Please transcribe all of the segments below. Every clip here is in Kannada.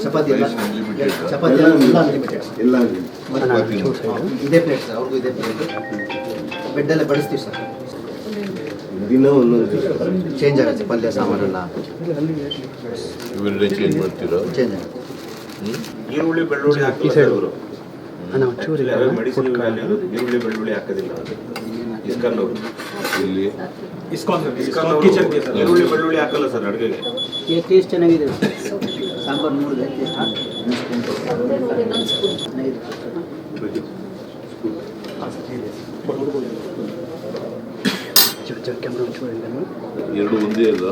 ಚಪಾತಿ ಎಲ್ಲ Unlimited. ಚಪಾತಿ ಎಲ್ಲ ಎಲ್ಲ ಅನ್ಲಿಮಿಟೆಡ್ ಎಲ್ಲ ಚೂರು ಸೈಡು ಇದೇ ಪ್ಲೇಟ್ ಸರ್ ಅವ್ರಿಗೂ ಇದೇ ಪ್ಲೇಟ್ ಬೆಡ್ಡಲ್ಲೇ ಬಡಿಸ್ತೀವಿ ಸರ್ ದಿನ ಒಂದೊಂದು ಚೇಂಜ್ ಆಗುತ್ತೆ ಪಲ್ಯ ಸಾಮಾನೆಲ್ಲ. ಇವೆರಡೇ ಚೇಂಜ್ ಮಾಡ್ತೀರಾ? ಚೇಂಜ್ ಆಗುತ್ತೆ. ಈರುಳ್ಳಿ ಬೆಳ್ಳುಳ್ಳಿ ಹಾಕಿ. ಅವರು ಒಂಚೂರು ಇಲ್ಲ ಮೆಡಿಸಿನ್ ಈರುಳ್ಳಿ ಬೆಳ್ಳುಳ್ಳಿ ಹಾಕೋದಿಲ್ಲ ಇಸ್ಕಾನ್ ಅವರು. ಇಲ್ಲಿ? ಇಸ್ಕಾನ್ ಇಸ್ಕಾನ್ ಅವರು. ಈರುಳ್ಳಿ ಬೆಳ್ಳುಳ್ಳಿ ಹಾಕಲ್ಲ ಸರ್ ಅಡುಗೆಗೆ. ಟೇಸ್ಟ್ ಚೆನ್ನಾಗಿದೆ. ಸಾಂಬಾರು ನೋಡಿದೆ ಎರಡು ಒಂದೇ ಅಲ್ಲ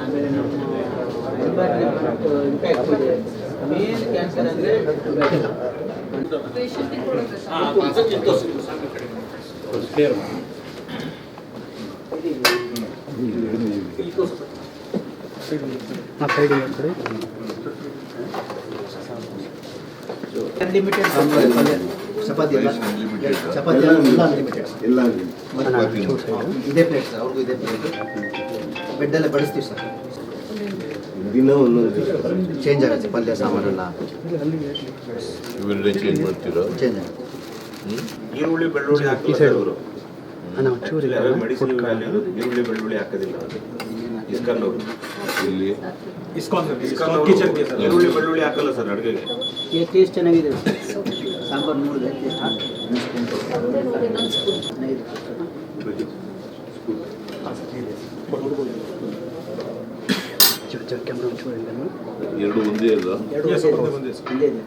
ಆಮೇಲೆ ಮೇನ್ ಕ್ಯಾನ್ಸರ್ ಅಂದರೆ ಪೇಷಂಟಿಗೆ ಕೊಡಬೇಕು ಆ ಸೈಡಿಗೆ ಕಡೆ ಅನ್ಲಿಮಿಟೆಡ್ ಚಪಾತಿ ಎಲ್ಲ ಚಪಾತಿ ಎಲ್ಲ ಎಲ್ಲ ಅನ್ಲಿಮಿಟೆಡ್ ಎಲ್ಲ ಇದೇ ಪ್ಲೇಟ್ ಸರ್ ಅವ್ರಿಗೂ ಇದೇ ಪ್ಲೇಟ್ ಬೆಡ್ಡಲ್ಲೇ ಬಡಿಸ್ತೀವಿ ಸರ್ ದಿನ ಒಂದೊಂದು ಚೇಂಜ್ ಆಗುತ್ತೆ ಪಲ್ಯ ಸಾಮಾನೆಲ್ಲ ಇವೆರಡೇ ಚೇಂಜ್ ಮಾಡ್ತೀರಾ ಚೇಂಜ್ ಆಗುತ್ತೆ? ಈರುಳ್ಳಿ ಬೆಳ್ಳುಳ್ಳಿ ಹಾಕಿ. ಸರ್ ಅವರು ಅಣ್ಣ ಒಂಚೂರು ಇಲ್ಲ ಮೆಡಿಸಿನ್ ಈರುಳ್ಳಿ ಬೆಳ್ಳುಳ್ಳಿ ಹಾಕೋದಿಲ್ಲ ಅದು ಇಸ್ಕಾನ್ ಅವರು ಇಲ್ಲಿ ಇಸ್ಕಾನ್ ಇಸ್ಕಾನ್ ಸರ್ ಈರುಳ್ಳಿ ಬೆಳ್ಳುಳ್ಳಿ ಹಾಕಲ್ಲ ಸರ್ ಅಡುಗೆಗೆ ಟೇಸ್ಟ್ ಚೆನ್ನಾಗಿದೆ ಸಾಂಬಾರು ನೋಡಿದೆ ಎರಡು ಒಂದೇ ಇಲ್ಲ ಎರಡು ಒಂದೇ ಅಲ್ಲ ಒಂದೇ ಇದೆ